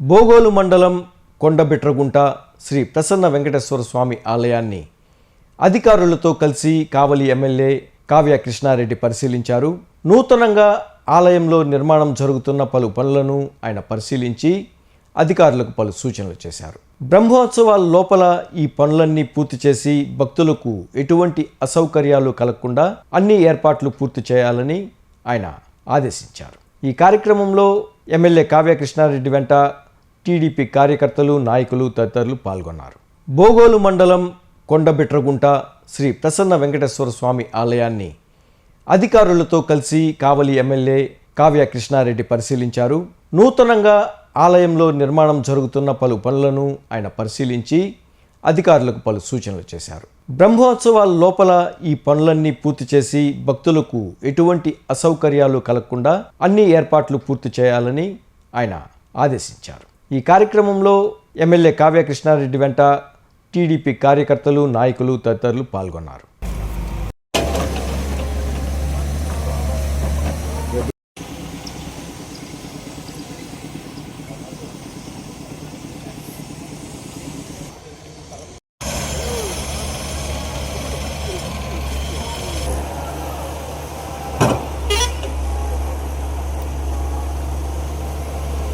బోగోలు మండలం కొండబిట్రగుంట శ్రీ ప్రసన్న వెంకటేశ్వర స్వామి ఆలయాన్ని అధికారులతో కలిసి కావలి ఎమ్మెల్యే కావ్య కృష్ణారెడ్డి పరిశీలించారు. నూతనంగా ఆలయంలో నిర్మాణం జరుగుతున్న పలు పనులను ఆయన పరిశీలించి అధికారులకు పలు సూచనలు చేశారు. బ్రహ్మోత్సవాల లోపల ఈ పనులన్నీ పూర్తి చేసి భక్తులకు ఎటువంటి అసౌకర్యాలు కలగకుండా అన్ని ఏర్పాట్లు పూర్తి చేయాలని ఆయన ఆదేశించారు. ఈ కార్యక్రమంలో ఎమ్మెల్యే కావ్య కృష్ణారెడ్డి వెంట టీడీపీ కార్యకర్తలు నాయకులు తదితరులు పాల్గొన్నారు. బోగోలు మండలం కొండబిట్రగుంట శ్రీ ప్రసన్న వెంకటేశ్వర స్వామి ఆలయాన్ని అధికారులతో కలిసి కావలి ఎమ్మెల్యే కావ్య కృష్ణారెడ్డి పరిశీలించారు. నూతనంగా ఆలయంలో నిర్మాణం జరుగుతున్న పలు పనులను ఆయన పరిశీలించి అధికారులకు పలు సూచనలు చేశారు. బ్రహ్మోత్సవాల లోపల ఈ పనులన్నీ పూర్తి చేసి భక్తులకు ఎటువంటి అసౌకర్యాలు కలగకుండా అన్ని ఏర్పాట్లు పూర్తి చేయాలని ఆయన ఆదేశించారు. ఈ కార్యక్రమంలో ఎమ్మెల్యే కావ్య కృష్ణారెడ్డి వెంట టీడీపీ కార్యకర్తలు నాయకులు తదితరులు పాల్గొన్నారు.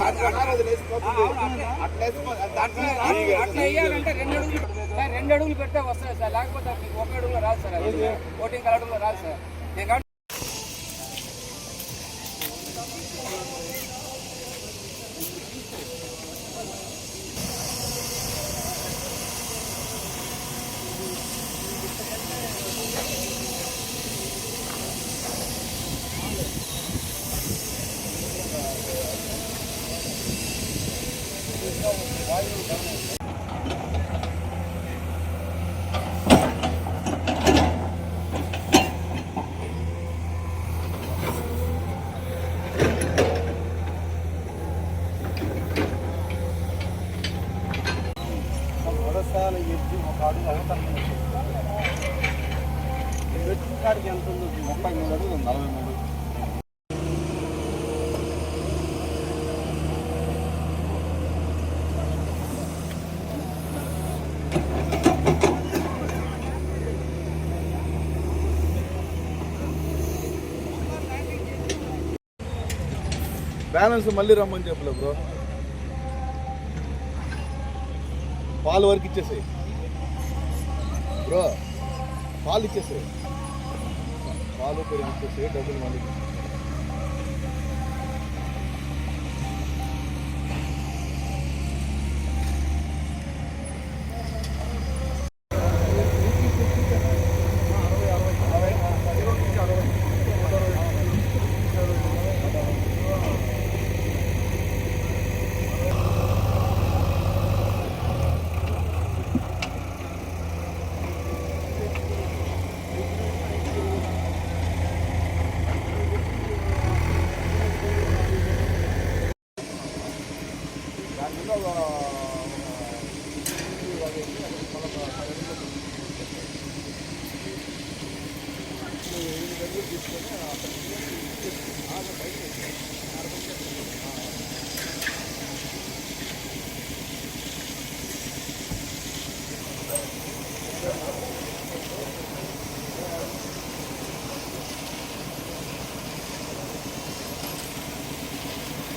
అట్లా. వేయాలంటే రెండు అడుగులు రెండు అడుగులు పెడితే వస్తుంది సార్. లేకపోతే ఒక అడుగులో రాదు సార్. ఓటింగ్ ఓటింగ్ అడుగులో రాదు సార్. ఎంత ఉందో ముప్పై మూడు అడుగులు నలభై మూడు బ్యాలెన్స్ మళ్ళీ రమ్మని చెప్పలే బ్రో. పాలు వరకు ఇచ్చేసాయి. బ్రో పాలు ఇచ్చేసాయి. పాలు పెరిగి ఇచ్చేసాయి డబ్బులు మళ్ళీ దాంట్లో తీసుకొని అక్కడ బయట